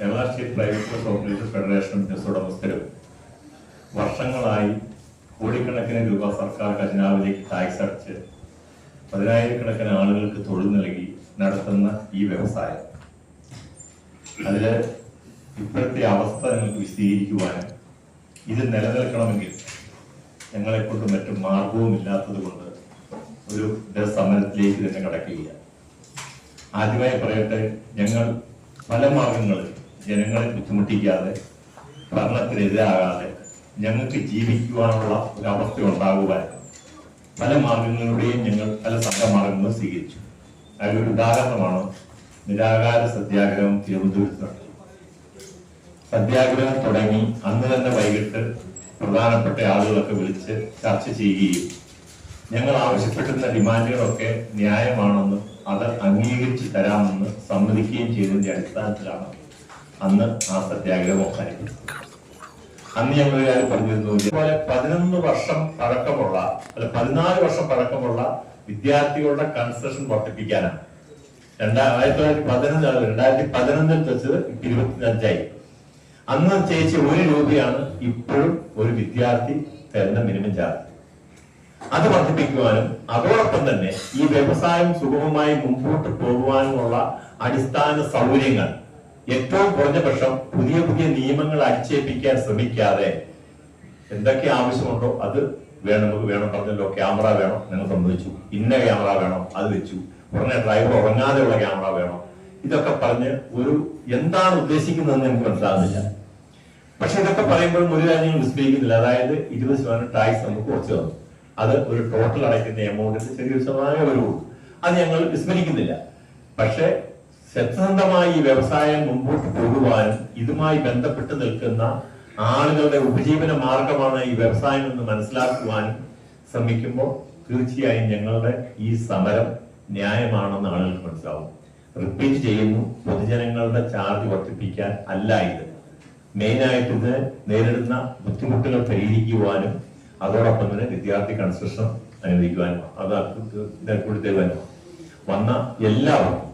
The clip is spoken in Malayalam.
State private bus operators federation bus ഉടമസ്ഥരും വർഷങ്ങളായി കോടിക്കണക്കിന് രൂപ സർക്കാർ ഖജനാവിലേക്ക് ടാക്സ് അടച്ച് പതിനായിരക്കണക്കിന് ആളുകൾക്ക് തൊഴിൽ നൽകി നടത്തുന്ന ഈ വ്യവസായം. അതിൽ ഇപ്പോഴത്തെ അവസ്ഥ നിങ്ങൾക്ക് വിശദീകരിക്കുവാനും ഇത് നിലനിൽക്കണമെങ്കിൽ ഞങ്ങളെക്കൊണ്ട് മറ്റു മാർഗവും ഇല്ലാത്തത് കൊണ്ട് ഒരു സമരത്തിലേക്ക് തന്നെ കടക്കുകയാണ്. ആദ്യമായി പറയട്ടെ ഞങ്ങൾ പല മാർഗങ്ങളിൽ ജനങ്ങളെ ബുദ്ധിമുട്ടിക്കാതെ ഭരണത്തിനെതിരാകാതെ ഞങ്ങൾക്ക് ജീവിക്കുവാനുള്ള ഒരു അവസ്ഥ ഉണ്ടാകുവാൻ പല മാർഗങ്ങളുടെയും ഞങ്ങൾ പല സംഘമാർഗങ്ങളും സ്വീകരിച്ചു. അതിലൊരു ഉദാഹരണമാണ് നിരാകാര സത്യാഗ്രഹം തിരുവനന്തപുരത്ത് സത്യാഗ്രഹം തുടങ്ങി അന്ന് തന്നെ വൈകിട്ട് പ്രധാനപ്പെട്ട ആളുകളൊക്കെ വിളിച്ച് ചർച്ച ചെയ്യുകയും ഞങ്ങൾ ആവശ്യപ്പെട്ടിരുന്ന ഡിമാൻഡുകളൊക്കെ ന്യായമാണെന്ന് അത് അംഗീകരിച്ച് തരാമെന്ന് സമ്മതിക്കുകയും ചെയ്തതിന്റെ അടിസ്ഥാനത്തിലാണ് അന്ന് ആ സത്യാഗ്രഹം അവസാനിക്കും അന്ന് ഞങ്ങൾ ഞാൻ പറഞ്ഞിരുന്നു ഇതുപോലെ പതിനൊന്ന് വർഷം പഴക്കമുള്ള അല്ല പതിനാല് വർഷം പഴക്കമുള്ള വിദ്യാർത്ഥികളുടെ കൺസ്ട്രക്ഷൻ വർദ്ധിപ്പിക്കാനാണ്. രണ്ടാ ആയിരത്തി തൊള്ളായിരത്തി പതിനഞ്ച് രണ്ടായിരത്തി പതിനൊന്നിൽ വെച്ചത് ഇരുപത്തിയഞ്ചായി അന്ന് ചേച്ചി ഒരു രൂപയാണ് ഇപ്പോഴും ഒരു വിദ്യാർത്ഥി തരുന്ന മിനിമം ചാർജ്. അത് വർദ്ധിപ്പിക്കുവാനും അതോടൊപ്പം തന്നെ ഈ വ്യവസായം സുഗമമായി മുമ്പോട്ട് പോകുവാനുമുള്ള അടിസ്ഥാന സൗകര്യങ്ങൾ ഏറ്റവും കുറഞ്ഞ പക്ഷം പുതിയ പുതിയ നിയമങ്ങൾ അടിച്ചേൽപ്പിക്കാൻ ശ്രമിക്കാതെ എന്തൊക്കെ ആവശ്യമുണ്ടോ അത് വേണം നമുക്ക് വേണം പറഞ്ഞല്ലോ. ക്യാമറ വേണം നിങ്ങൾ സമ്മതിച്ചു. ഇന്ന ക്യാമറ വേണം അത് വെച്ചു. ഉടനെ ഡ്രൈവർ ഉറങ്ങാതെയുള്ള ക്യാമറ വേണം. ഇതൊക്കെ പറഞ്ഞ് ഒരു എന്താണ് ഉദ്ദേശിക്കുന്നതെന്ന് എനിക്ക് മനസ്സിലാകുന്നില്ല. പക്ഷെ ഇതൊക്കെ പറയുമ്പോൾ ഒരു കാര്യം വിസ്മയിക്കുന്നില്ല. അതായത് ഇരുപത് ശതമാനം ടാക്സ് നമുക്ക് കുറച്ച് തന്നു. അത് ഒരു ടോട്ടൽ അടയ്ക്കുന്ന എമൗണ്ടിന്റെ ചെറിയൊരു ശതമാനമേ വരുള്ളൂ. അത് ഞങ്ങൾ വിസ്മരിക്കുന്നില്ല. പക്ഷെ സത്യസന്ധമായി ഈ വ്യവസായം മുമ്പോട്ട് പോകുവാനും ഇതുമായി ബന്ധപ്പെട്ട് നിൽക്കുന്ന ആളുകളുടെ ഉപജീവന മാർഗമാണ് ഈ വ്യവസായം എന്ന് മനസ്സിലാക്കുവാനും ശ്രമിക്കുമ്പോൾ തീർച്ചയായും ഞങ്ങളുടെ ഈ സമരം ന്യായമാണെന്ന് ആളുകൾക്ക് മനസ്സിലാവും. റിപ്പീറ്റ് ചെയ്യുന്നു. പൊതുജനങ്ങളുടെ ചാർജ് വർദ്ധിപ്പിക്കാൻ അല്ല ഇത്. മെയിനായിട്ട് ഇത് നേരിടുന്ന ബുദ്ധിമുട്ടുകൾ പരിഹരിക്കുവാനും അതോടൊപ്പം തന്നെ വിദ്യാർത്ഥി കൺസ്ട്രക്ഷൻ അനുവദിക്കുവാനും അത് കൂടുതൽ വന്ന എല്ലാവർക്കും